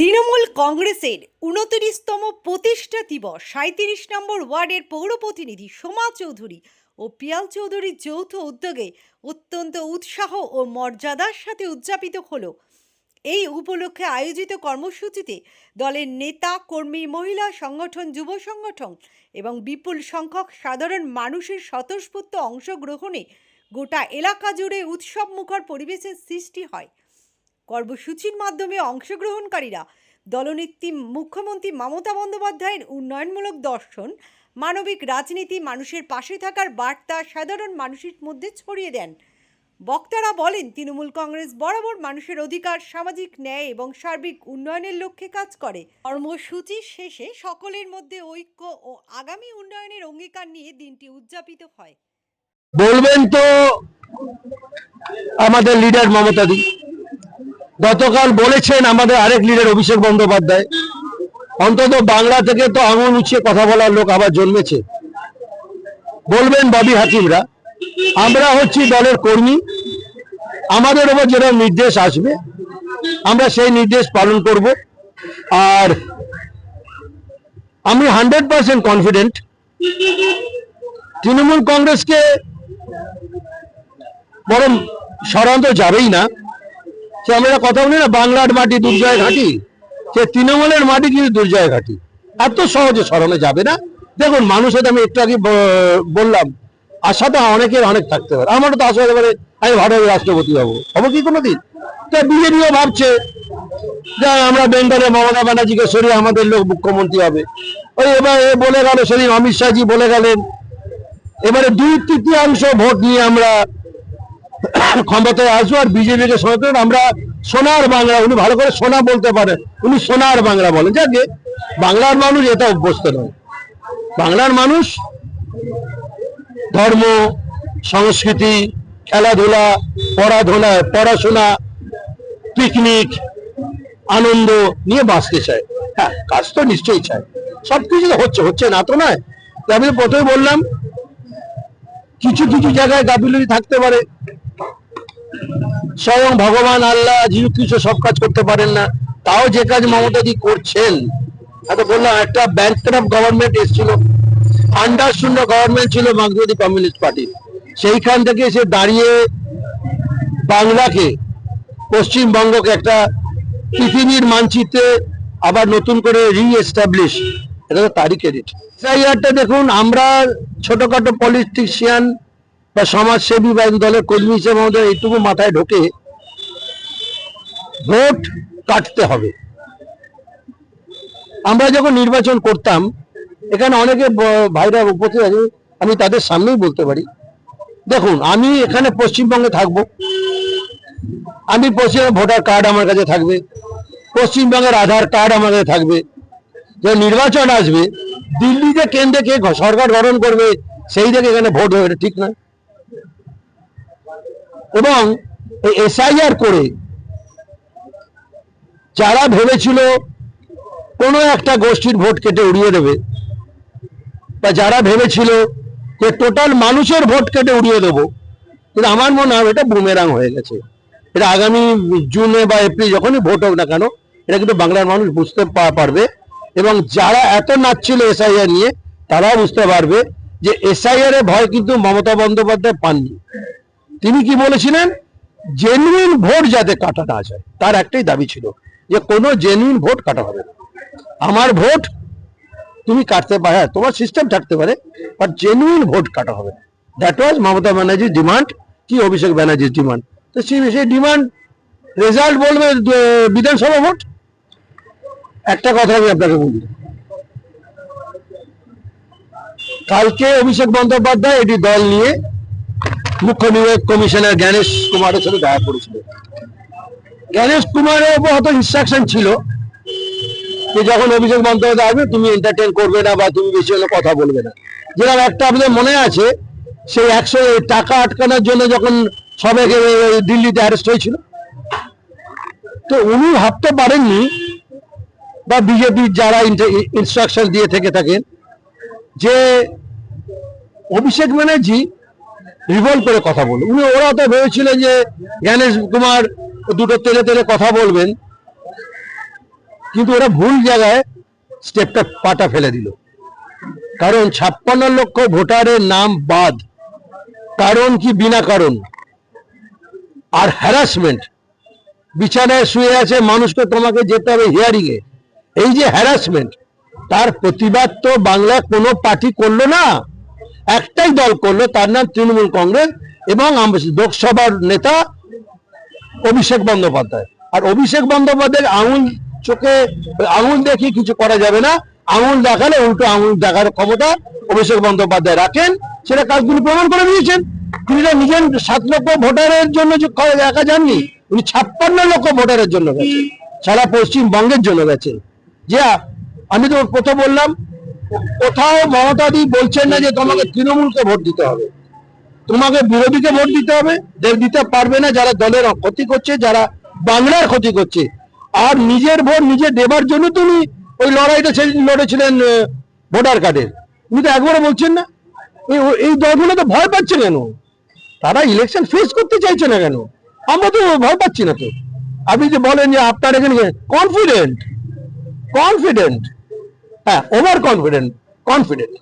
তৃণমূল কংগ্রেসের উনত্রিশতম প্রতিষ্ঠা দিবস সাঁত্রিশ নম্বর ওয়ার্ডের পৌর প্রতিনিধি সোমা চৌধুরী ও পিয়াল চৌধুরীর যৌথ উদ্যোগে অত্যন্ত উৎসাহ ও মর্যাদার সাথে উদযাপিত হলো। এই উপলক্ষে আয়োজিত কর্মসূচিতে দলের নেতা, কর্মী, মহিলা সংগঠন, যুব সংগঠন এবং বিপুল সংখ্যক সাধারণ মানুষের স্বতঃস্ফূর্ত অংশগ্রহণে গোটা এলাকা জুড়ে উৎসব মুখর পরিবেশের সৃষ্টি হয়। কর্মসূচির মাধ্যমে অংশগ্রহণকারীরা দলনেত্রী মুখ্যমন্ত্রী মমতা বন্দ্যোপাধ্যায়ের উন্নয়নমূলক দর্শন, মানবিক রাজনীতি, মানুষের পাশে থাকার বার্তা সাধারণ মানুষের মধ্যে ছড়িয়ে দেন। বক্তারা বলেন, তৃণমূল কংগ্রেস বরাবর মানুষের অধিকার, সামাজিক ন্যায় এবং সার্বিক উন্নয়নের লক্ষ্যে কাজ করে। কর্মসূচি শেষে সকলের মধ্যে ঐক্য ও আগামী উন্নয়নের অঙ্গীকার নিয়ে দিনটি উদযাপিত হয়। বলবেন তো আমাদের লিডার মমতা দি গতকাল বলেছেন আমাদের আরেক লিডার অভিষেক বন্দ্যোপাধ্যায়। অন্তত বাংলা থেকে তো আঙুল উঁচিয়ে কথা বলার লোক আবার জন্মেছে। বলবেন ববি হাকিমরা, আমরা হচ্ছি দলের কর্মী, আমাদের ওপর যেরকম নির্দেশ আসবে, আমরা সেই নির্দেশ পালন করব। আর আমি হান্ড্রেড পার্সেন্ট কনফিডেন্ট তৃণমূল কংগ্রেসকে বরং তো যাবেই না। সে আমরা কথা বলি না, বাংলার মাটি দুর্জয় ঘাটি। সে তৃণমূলের মাটি কিন্তু দুর্জয় ঘাটি। এত সহজে সরানো যাবে না। দেখুন, মানুষের আমি একটু আগে বললাম আশা তো অনেকের, অনেক থাকতে পারে আমারও তো আশা হতে পারে, আমি ভারতের রাষ্ট্রপতি হব। হব কি কোনোদিন? তো বিজেপিও ভাবছে যে আমরা বেঙ্গলে মমতা ব্যানার্জিকে সরিয়ে আমাদের লোক মুখ্যমন্ত্রী হবে। ওই এবার এ বলে গেল, সেদিন অমিত শাহজি বলে গেলেন, এবারে দুই তৃতীয়াংশ ভোট নিয়ে আমরা ক্ষমতায় আসব আর বিজেপিকে সমর্থন আমরা সোনার বাংলা, উনি ভালো করে সোনা বলতে পারেন উনি সোনার বাংলা বলেন। যাকে বাংলার মানুষ এটা অভ্যস্ত নয়। বাংলার মানুষ ধর্ম, সংস্কৃতি, খেলাধুলা, পড়াধুলা, পড়াশোনা, পিকনিক, আনন্দ নিয়ে বাঁচতে চায়। হ্যাঁ কাজ তো নিশ্চয়ই চায়। সবকিছু হচ্ছে হচ্ছে না তো নয়। আমি প্রথমে বললাম, কিছু কিছু জায়গায় গাফিলতি থাকতে পারে। স্বয়ং ভগবান আল্লাহ, যিশু খ্রিস্ট সব কাজ করতে পারেন না, তাও যে কাজ মমতাদি করছেন। এত বললাম, একটা ব্যাংক গভর্নমেন্ট এসেছিল আন্ডার শূন্য গভর্নমেন্ট ছিল মার্কসবাদী কমিউনিস্ট পার্টি সেইখান থেকে এসে দাঁড়িয়ে বাংলাকে, পশ্চিমবঙ্গকে একটা পৃথিবীর মানচিত্রে আবার নতুন করে রি এস্টাবলিশ এটা তো তারই ক্রেডিট দেখুন, আমরা ছোটখাটো পলিটিশিয়ান বা সমাজসেবী বা দলের কর্মী হিসেবে আমাদের এইটুকু মাথায় ঢোকে, ভোট কাটতে হবে। আমরা যখন নির্বাচন করতাম, এখানে অনেকে ভাইরা উপস্থিত আছে, আমি তাদের সামনেই বলতে পারি। দেখুন, আমি এখানে পশ্চিমবঙ্গে থাকব। আমি পশ্চিমবঙ্গে ভোটার কার্ড আমার কাছে থাকবে। পশ্চিমবঙ্গের আধার কার্ড আমার কাছে থাকবে। যে নির্বাচন আসবে, দিল্লিতে কেন্দ্রে কে সরকার গঠন করবে, সেই থেকে এখানে ভোট হবে ঠিক না। এবং এসআইআর করে যারা ভেবেছিল কোনো একটা গোষ্ঠীর ভোট কেটে উড়িয়ে দেবে বা যারা ভেবেছিল যে টোটাল মানুষের ভোট কেটে উড়িয়ে দেবো, কিন্তু আমার মনে হয় এটা বুমেরাং হয়ে গেছে। এটা আগামী জুনে বা এপ্রিল যখনই ভোট হোক না কেন, এটা কিন্তু বাংলার মানুষ বুঝতে পারবে এবং যারা এত নাচছিল এসআইআর নিয়ে, তারাও বুঝতে পারবে যে এসআইআর এর ভয় কিন্তু মমতা বন্দ্যোপাধ্যায় পাননি। তিনি কি বলেছিলেন? জেনুইন ভোট যাতে কাটা না যায় তার একটাই দাবি ছিল যে কোনো জেনুইন ভোট কাটা হবে না। আমার ভোট তুমি কাটতে পারে হ্যাঁ, তোমার সিস্টেম থাকতে পারে বাট জেনুইন ভোট কাটা হবে দ্যাট ওয়াজ মমতা ব্যানার্জির ডিমান্ড কি অভিষেক ব্যানার্জির ডিমান্ড তো সেই ডিমান্ড রেজাল্ট বলবে বিধানসভা ভোট একটা কথা আমি আপনাকে বলি। কালকে অভিষেক বন্দ্যোপাধ্যায় এটি দল নিয়ে মুখ্য নির্বাচক কমিশনার জ্ঞানেশ কুমারের সাথে দেখা করেছিল। জ্ঞানেশ কুমারের উপর হয়তো ইনস্ট্রাকশন ছিল যে যখন অভিষেক বন্দ্যোপাধ্যায় আসবে, তুমি এন্টারটেন করবে না বা তুমি বেশি হলে কথা বলবে না। যেরকম একটা আপনাদের মনে আছে, সেই একশো টাকা আটকানোর জন্য যখন সবাই দিল্লিতে অ্যারেস্ট হয়েছিল। তো উনি ভাবতে পারেননি বা বিজেপির যারা ইনস্ট্রাকশন দিয়ে থেকে থাকেন যে অভিষেক ব্যানার্জি রিভলভ করে কথা বলবে উনি ওরা তো ভেবেছিলেন যে জ্ঞানেশ কুমার দুটো তেলে তেলে কথা বলবেন। কিন্তু ওরা ভুল জায়গায় স্টেপটা পাটা ফেলে দিল। কারণ ছাপ্পান্ন লক্ষ ভোটারের নাম বাদ। কারণ কি? বিনা কারণ। আর হ্যারাসমেন্ট বিছানায় শুয়ে আছে, মানুষকে তোমাকে যেতে হবে হিয়ারিং এ। এই যে হ্যারাসমেন্ট তার প্রতিবাদ তো বাংলা কোনো পার্টি করল না। একটাই দল করল, তার নাম তৃণমূল কংগ্রেস এবং লোকসভার নেতা অভিষেক বন্দ্যোপাধ্যায়। আর অভিষেক বন্দ্যোপাধ্যায়ের আঙুল চোখে, আঙুল দেখিয়ে কিছু করা যাবে না। আঙুল দেখালে উল্টো আঙুল দেখার ক্ষমতা অভিষেক বন্দ্যোপাধ্যায় রাখেন। সেটা কাজগুলি প্রমাণ করে দিয়েছেন। তিনি তো নিজের সাত লক্ষ ভোটারের জন্য যে একা যাননি, উনি ছাপ্পান্ন লক্ষ ভোটারের জন্য গেছেন। সারা পশ্চিমবঙ্গের জন্য গেছেন। যে, আমি তো প্রথম বললাম কোথাও মমতাদি বলছেন না যে তোমাকে তৃণমূলকে ভোট দিতে হবে। তোমাকে বিরোধীকে ভোট দিতে হবে দিতে পারবে না, যারা দলের ক্ষতি করছে, যারা বাংলার ক্ষতি করছে। আর নিজের ভোট নিজে দেবার জন্য তুমি ওই লড়াইটা লড়েছিলেন ভোটার কার্ডের। উনি তো একবারও বলছেন না। এই দলগুলো তো ভয় পাচ্ছে কেন? তারা ইলেকশন ফেস করতে চাইছে না কেন? আমরা তো ভয় পাচ্ছি না তো। আপনি যে বলেন যে আপনার এখানে কনফিডেন্ট কনফিডেন্ট হ্যাঁ ওভার কনফিডেন্ট কনফিডেন্ট